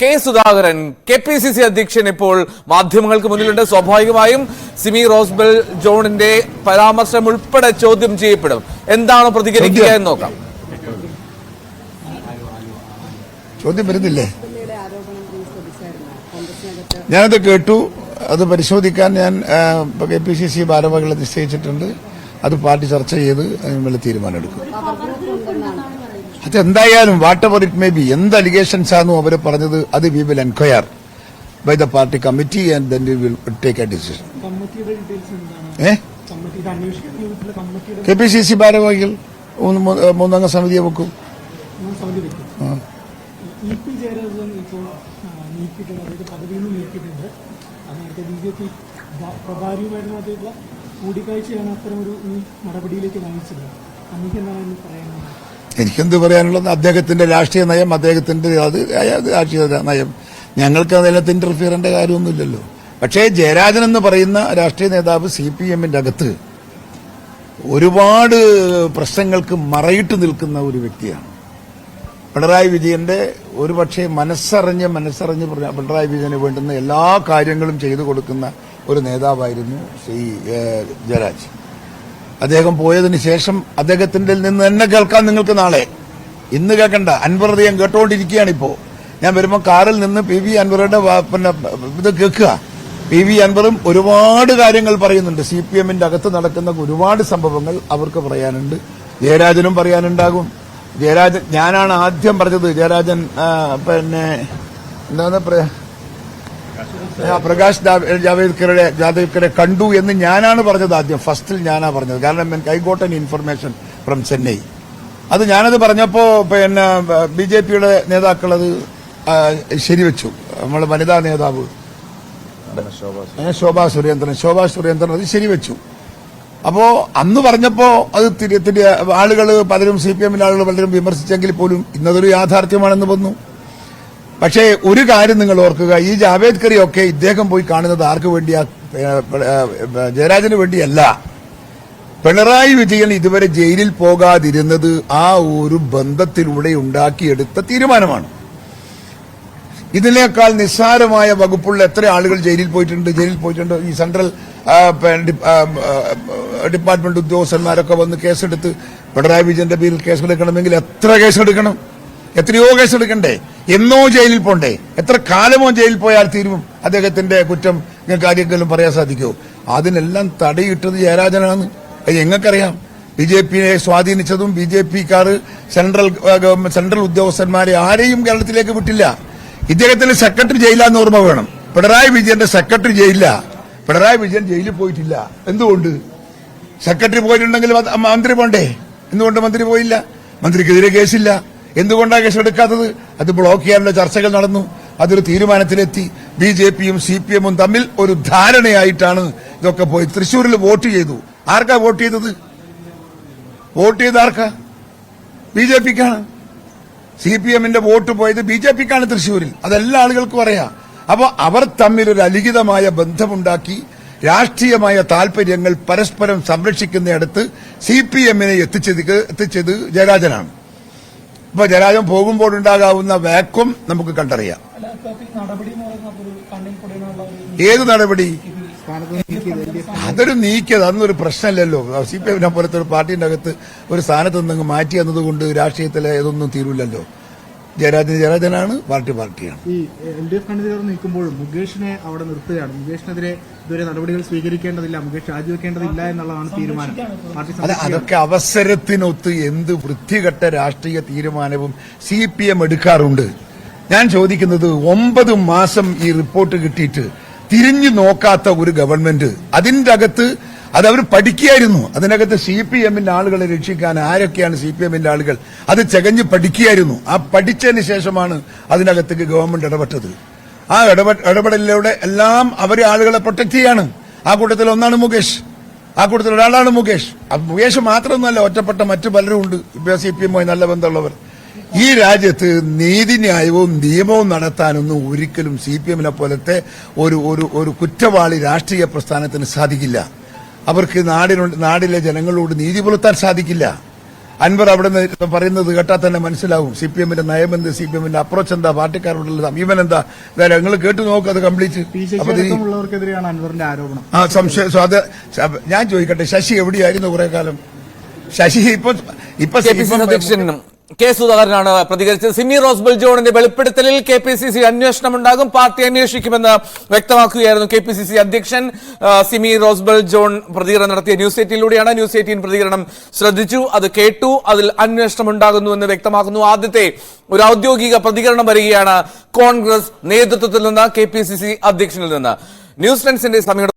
K Sudhakaran K P C C അധ്യക്ഷൻ ഇപ്പോൾ മാധ്യമങ്ങൾക്ക് മുന്നിലുണ്ട്. സ്വാഭാവികമായും സിമി റോസ്ബെൽ ജോണിന്റെ പരാമർശം ഉൾപ്പെടെ ചോദ്യം ചെയ്യപ്പെടും. എന്താണ് പ്രതികരിക്കുക എന്ന് നോക്കാം. ചോദ്യം വരുന്നില്ലേ? ഞാനത് കേട്ടു. അത് പരിശോധിക്കാൻ ഞാൻ കെ പി സി സി ഭാരവാഹികളെ നിശ്ചയിച്ചിട്ടുണ്ട്. അത് പാർട്ടി ചർച്ച ചെയ്ത് അതിനുള്ള തീരുമാനമെടുക്കും. അതെന്തായാലും whatever it may be എന്ത് അലിഗേഷൻസ് ആണോ അവർ പറഞ്ഞത്? അത് we will enquire by the party committee and then we will take a decision K P C C ഭാരവാഹികൾ മൂന്നംഗ സമിതിയെ വെക്കും. അത് കൂടിക്കാഴ്ചയാണ് അത്തരം ഒരു നടപടിയിലേക്ക് നയിച്ചത്. എന്താണ് ഇതിന് പറയാനുള്ളത്? എനിക്കെന്ത് പറയാനുള്ളത്? അദ്ദേഹത്തിന്റെ രാഷ്ട്രീയ നയം അദ്ദേഹത്തിന്റെ അത് രാഷ്ട്രീയ നയം. ഞങ്ങൾക്ക് അതിനകത്ത് ഇന്റർഫിയർ ചെയ്യേണ്ട കാര്യമൊന്നുമില്ലല്ലോ. പക്ഷേ ജയരാജൻ എന്ന് പറയുന്ന രാഷ്ട്രീയ നേതാവ് സി പി എമ്മിന്റെ അകത്ത് ഒരുപാട് പ്രശ്നങ്ങൾക്ക് മറയിട്ട് നിൽക്കുന്ന ഒരു വ്യക്തിയാണ്. പിണറായി വിജയന്റെ ഒരുപക്ഷെ മനസ്സറിഞ്ഞ് മനസ്സറിഞ്ഞ് പിണറായി വിജയന് വേണ്ടുന്ന എല്ലാ കാര്യങ്ങളും ചെയ്തു കൊടുക്കുന്ന ഒരു നേതാവായിരുന്നു ശ്രീ ജയരാജ് അദ്ദേഹം പോയതിനു ശേഷം അദ്ദേഹത്തിന്റെ നിന്ന് എന്നെ കേൾക്കാൻ നിങ്ങൾക്ക് നാളെ. ഇന്ന് കേൾക്കണ്ട. അൻവർ ഞാൻ കേട്ടോണ്ടിരിക്കുകയാണ് ഇപ്പോ. ഞാൻ വരുമ്പോൾ കാറിൽ നിന്ന് പി വി അൻവറുടെ പിന്നെ ഇത് കേൾക്കുക. പി വി അൻവറും ഒരുപാട് കാര്യങ്ങൾ പറയുന്നുണ്ട്. സി പി എമ്മിന്റെ അകത്ത് നടക്കുന്ന ഒരുപാട് സംഭവങ്ങൾ അവർക്ക് പറയാനുണ്ട്. ജയരാജനും പറയാനുണ്ടാകും. ജയരാജൻ ഞാനാണ് ആദ്യം പറഞ്ഞത്. ജയരാജൻ പിന്നെ എന്താണ് പറയാ? പ്രകാശ് ജാവ- ജാവേദ്കറുടെ ജാവേദ്കറെ കണ്ടു എന്ന് ഞാനാണ് പറഞ്ഞത് ആദ്യം. ഫസ്റ്റിൽ ഞാനാ പറഞ്ഞത്. കാരണം I got an information from Chennai അത് ഞാനത് പറഞ്ഞപ്പോൾ പിന്നെ ബി ജെ പിയുടെ നേതാക്കൾ അത് ശരിവെച്ചു. നമ്മൾ വനിതാ നേതാവ്. ശോഭാ സുരേന്ദ്രൻ. ശോഭാ സുരേന്ദ്രൻ അത് ശരിവെച്ചു. അപ്പോ അന്ന് പറഞ്ഞപ്പോ അത് തിരി ആളുകൾ പലരും സി പി എമ്മിലെ ആളുകൾ പലരും വിമർശിച്ചെങ്കിൽ പോലും ഇന്നതൊരു യാഥാർത്ഥ്യമാണെന്ന് വന്നു. പക്ഷേ ഒരു കാര്യം നിങ്ങൾ ഓർക്കുക. ഈ ജാവേദ് ഒക്കെ ഇദ്ദേഹം പോയി കാണുന്നത് ആർക്ക് വേണ്ടിയാ? ജയരാജന് വേണ്ടിയല്ല. പിണറായി വിജയൻ ഇതുവരെ ജയിലിൽ പോകാതിരുന്നത് ആ ഒരു ബന്ധത്തിലൂടെ ഉണ്ടാക്കിയെടുത്ത തീരുമാനമാണ്. ഇതിനേക്കാൾ നിസ്സാരമായ വകുപ്പുള്ള എത്ര ആളുകൾ ജയിലിൽ പോയിട്ടുണ്ട്? ജയിലിൽ പോയിട്ടുണ്ട്. ഈ സെൻട്രൽ ഡിപ്പാർട്ട്മെന്റ് ഉദ്യോഗസ്ഥന്മാരൊക്കെ വന്ന് കേസെടുത്ത് പിണറായി വിജയന്റെ പേരിൽ കേസെടുക്കണമെങ്കിൽ എത്ര കേസെടുക്കണം എത്രയോ കേസെടുക്കണ്ടേ എന്നോ ജയിലിൽ പോണ്ടേ? എത്ര കാലമോ ജയിലിൽ പോയാൽ തീരും അദ്ദേഹത്തിന്റെ കുറ്റം ആരെങ്കിലും പറയാൻ സാധിക്കുമോ അതിനെല്ലാം തടയിട്ടത് ജയരാജനാണ്. ഞങ്ങൾക്കറിയാം ബി ജെ പിയെ സ്വാധീനിച്ചതും ബി ജെ പിക്കാർ സെൻട്രൽ സെൻട്രൽ ഉദ്യോഗസ്ഥന്മാരെ ആരെയും കേരളത്തിലേക്ക് വിട്ടില്ല. ഇദ്ദേഹത്തിന്റെ സെക്രട്ടറി ജയിലാന്ന് ഓർമ്മ വേണം. പിണറായി വിജയന്റെ സെക്രട്ടറി ജയിലില്ല. പിണറായി വിജയൻ ജയിലിൽ പോയിട്ടില്ല. എന്തുകൊണ്ട്? സെക്രട്ടറി പോയിട്ടുണ്ടെങ്കിൽ മന്ത്രി പോണ്ടേ? എന്തുകൊണ്ട് മന്ത്രി പോയില്ല? മന്ത്രിക്കെതിരെ കേസില്ല. എന്തുകൊണ്ടാണ് കേസ് എടുക്കാത്തത്? അത് ബ്ലോക്ക് ചെയ്യാനുള്ള ചർച്ചകൾ നടന്നു. അതൊരു തീരുമാനത്തിലെത്തി. ബി ജെ പിയും സി പി എമ്മും തമ്മിൽ ഒരു ധാരണയായിട്ടാണ് ഇതൊക്കെ പോയി. തൃശൂരിൽ വോട്ട് ചെയ്തു. ആർക്കാ വോട്ട് ചെയ്തത്? വോട്ട് ചെയ്ത ആർക്കാ? ബി ജെ പിക്കാണ്. സി പി എമ്മിന്റെ വോട്ട് പോയത് ബി ജെ പിക്കാണ് തൃശൂരിൽ അതെല്ലാ ആളുകൾക്കും അറിയാം. അപ്പോൾ അവർ തമ്മിൽ ഒരു അലിഖിതമായ ബന്ധമുണ്ടാക്കി രാഷ്ട്രീയമായ താൽപര്യങ്ങൾ പരസ്പരം സംരക്ഷിക്കുന്നിടത്ത് സി പി എമ്മിനെ എത്തിച്ചത് എത്തിച്ചത് ജയരാജനാണ്. ഇപ്പൊ ജയരാജൻ പോകുമ്പോഴുണ്ടാകാവുന്ന വാക്കും നമുക്ക് കണ്ടറിയാം. ഏത് നടപടി? അതൊരു നീക്കിയത് അന്നൊരു പ്രശ്നമല്ലല്ലോ. സി പി എമ്മിനെ പോലത്തെ ഒരു പാർട്ടിന്റെ അകത്ത് ഒരു സ്ഥാനത്ത് നിന്ന് മാറ്റി എന്നതുകൊണ്ട് രാഷ്ട്രീയത്തിലെ ഇതൊന്നും തീരൂലല്ലോ ജയരാജൻ ജയരാജനാണ് പാർട്ടി പാർട്ടിയാണ്. ഈ എൽ ഡി എഫ് കണ്ണിൽ നിൽക്കുമ്പോൾ മുകേഷിനെ അവിടെ നിർത്തുകയാണ്. മുകേഷിനെതിരെ ഇതുവരെ നടപടികൾ സ്വീകരിക്കേണ്ടതില്ല മുകേഷ് രാജിവെക്കേണ്ടതില്ല എന്നുള്ളതാണ് തീരുമാനം. അല്ല അതൊക്കെ അവസരത്തിനൊത്ത് എന്ത് വൃത്തികെട്ട രാഷ്ട്രീയ തീരുമാനവും സി പി എം എടുക്കാറുണ്ട്. ഞാൻ ചോദിക്കുന്നത് ഒമ്പത് മാസം ഈ റിപ്പോർട്ട് കിട്ടിയിട്ട് തിരിഞ്ഞു നോക്കാത്ത ഒരു ഗവൺമെന്റ് അതിന്റെ അകത്ത് അത് അവർ പഠിക്കുകയായിരുന്നു. അതിനകത്ത് സി പി എമ്മിന്റെ ആളുകളെ രക്ഷിക്കാൻ ആരൊക്കെയാണ് സി പി എമ്മിന്റെ ആളുകൾ? അത് ചകഞ്ഞ് പഠിക്കുകയായിരുന്നു. ആ പഠിച്ചതിന് ശേഷമാണ് അതിനകത്തേക്ക് ഗവൺമെന്റ് ഇടപെട്ടത്. ആ ഇടപെ ഇടപെടലിലൂടെ എല്ലാം അവർ ആളുകളെ പ്രൊട്ടക്ട് ചെയ്യാണ്. ആ കൂട്ടത്തിൽ ഒന്നാണ് മുകേഷ്. ആ കൂട്ടത്തിൽ ഒരാളാണ് മുകേഷ്. മുകേഷ് മാത്രമൊന്നുമല്ല ഒറ്റപ്പെട്ട മറ്റു പലരും ഉണ്ട്. സി പി എമ്മുമായി നല്ല ബന്ധമുള്ളവർ. ഈ രാജ്യത്ത് നീതിന്യായവും നിയമവും നടത്താനൊന്നും ഒരിക്കലും സി പി എമ്മിനെ പോലത്തെ ഒരു ഒരു കുറ്റവാളി രാഷ്ട്രീയ പ്രസ്ഥാനത്തിന് സാധിക്കില്ല. അവർക്ക് നാടിനുണ്ട് നാടിലെ ജനങ്ങളോട് നീതി പുലർത്താൻ സാധിക്കില്ല. അൻവർ അവിടെ നിന്ന് പറയുന്നത് കേട്ടാൽ തന്നെ മനസ്സിലാവും. സി പി എമ്മിന്റെ നയമെന്ത് സി പി എമ്മിന്റെ അപ്രോച്ച് എന്താ പാർട്ടിക്കാരോടുള്ള സമീപനം എന്താ? നിങ്ങൾ കേട്ടു നോക്ക് അത് കംപ്ലീറ്റ് ആ സംശയം അത് ഞാൻ ചോദിക്കട്ടെ ശശി എവിടെയായിരുന്നു കുറെ കാലം? ശശി ഇപ്പൊ ഇപ്പൊ കെ സുധാകരനാണ് പ്രതികരിച്ചത്. സിമി റോസ്ബൽ ജോണിന്റെ വെളിപ്പെടുത്തലിൽ കെ പി സി സി അന്വേഷണം ഉണ്ടാകും പാർട്ടി അന്വേഷിക്കുമെന്ന് വ്യക്തമാക്കുകയായിരുന്നു കെ പി സി സി അധ്യക്ഷൻ. സിമി റോസ്ബൽ ജോൺ പ്രതികരണം നടത്തിയ ന്യൂസ് എയ്റ്റീനിലൂടെയാണ്. ന്യൂസ് എയ്റ്റീൻ പ്രതികരണം ശ്രദ്ധിച്ചു. അത് കേട്ടു. അതിൽ അന്വേഷണം ഉണ്ടാകുന്നു എന്ന് വ്യക്തമാക്കുന്നു. ആദ്യത്തെ ഒരു ഔദ്യോഗിക പ്രതികരണം വരികയാണ് കോൺഗ്രസ് നേതൃത്വത്തിൽ നിന്ന് കെ പി സി സി അധ്യക്ഷനിൽ നിന്ന്. ന്യൂസ് ലെൻസിന്റെ സമയം